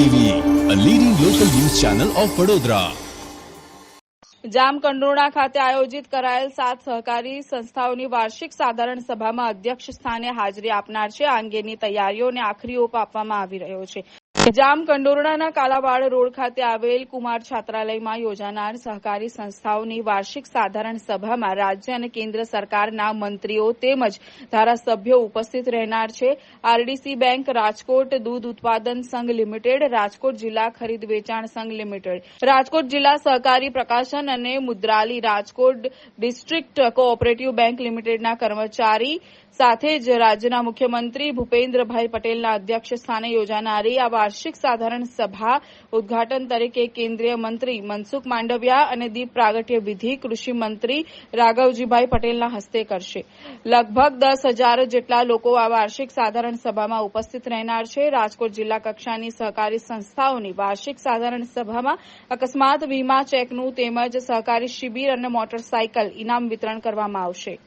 TV અ જામકંડોરણા ખાતે આયોજિત કરાયેલ સાત સહકારી સંસ્થાઓની વાર્ષિક સાધારણ સભામાં અધ્યક્ષ સ્થાને હાજરી આપનાર છે. આ અંગેની તૈયારીઓને આખરી ઓપ આપવામાં આવી રહ્યો છે. જામકંડોરણાના કાલાવાડ રોડ ખાતે આવેલ કુમાર છાત્રાલયમાં યોજાનાર સહકારી સંસ્થાઓની વાર્ષિક સાધારણ સભામાં રાજ્ય અને કેન્દ્ર સરકારના મંત્રીઓ તેમજ ધારાસભ્યો ઉપસ્થિત રહેનાર છે. આરડીસી બેંક, રાજકોટ દૂધ ઉત્પાદન સંઘ લિમિટેડ, રાજકોટ જિલ્લા ખરીદ વેચાણ સંઘ લિમિટેડ. રાજકોટ જિલ્લા સહકારી પ્રકાશન અને મુદ્રાલી રાજકોટ ડિસ્ટ્રિક્ટ કોઓપરેટિવ બેંક લિમિટેડના કર્મચારી સાથે જ રાજ્યના મુખ્યમંત્રી ભૂપેન્દ્રભાઈ પટેલના અધ્યક્ષ સ્થાને યોજાનારી આ વાર્ષિક સાધારણ સભા ઉદઘાટન તરીકે કેન્દ્રીય મંત્રી મનસુખ માંડવિયા અને દીપ પ્રાગટ્ય વિધિ કૃષિ મંત્રી રાઘવજીભાઈ પટેલના હસ્તે કરશે. લગભગ દસ હજાર જેટલા લોકો આ વાર્ષિક સાધારણ સભામાં ઉપસ્થિત રહેનાર છે. રાજકોટ જિલ્લા કક્ષાની સહકારી સંસ્થાઓની વાર્ષિક સાધારણ સભામાં અકસ્માત વીમા ચેકનું તેમજ સહકારી શિબિર અને મોટરસાયકલ ઇનામ વિતરણ કરવામાં આવશે.